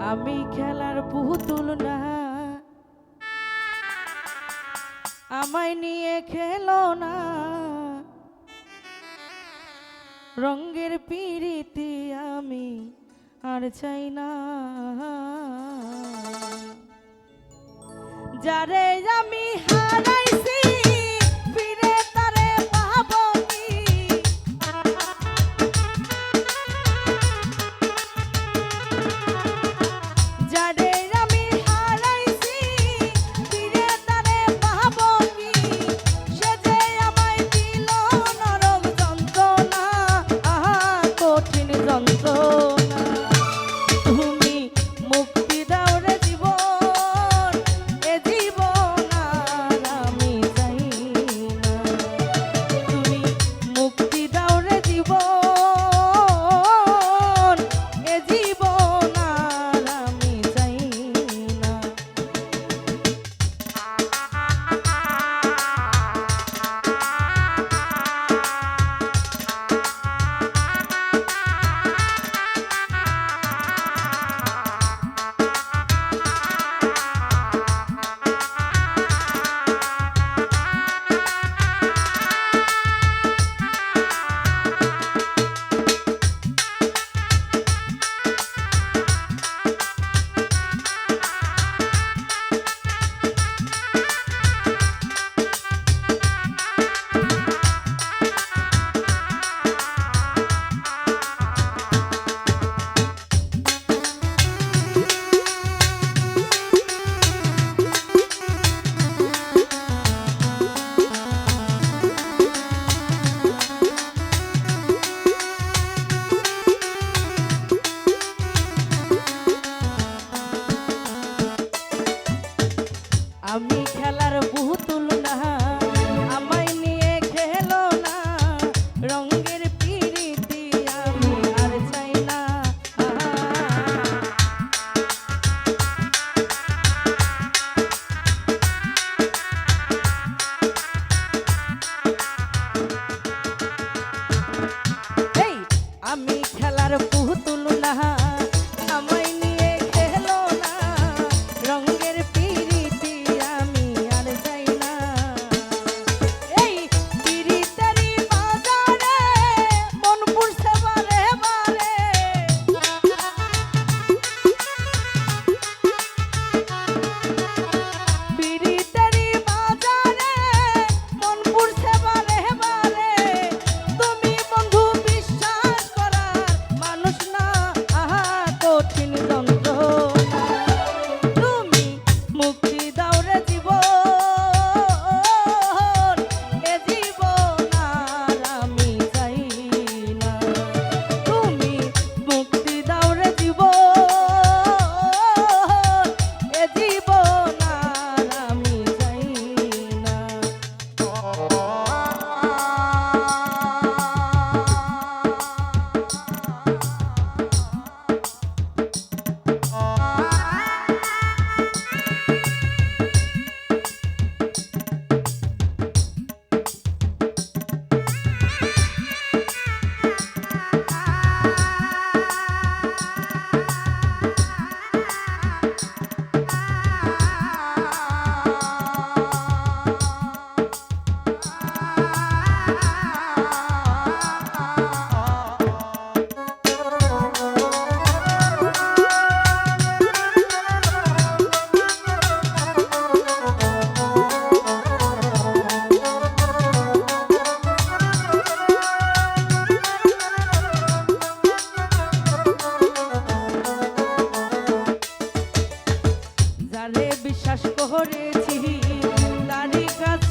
আমি খেলার পুতুল না। আমায় নিয়ে খেলো না। রঙ্গের পিড়িতে আমি আর চাই না। যারে আমি খেলার পুতুল না।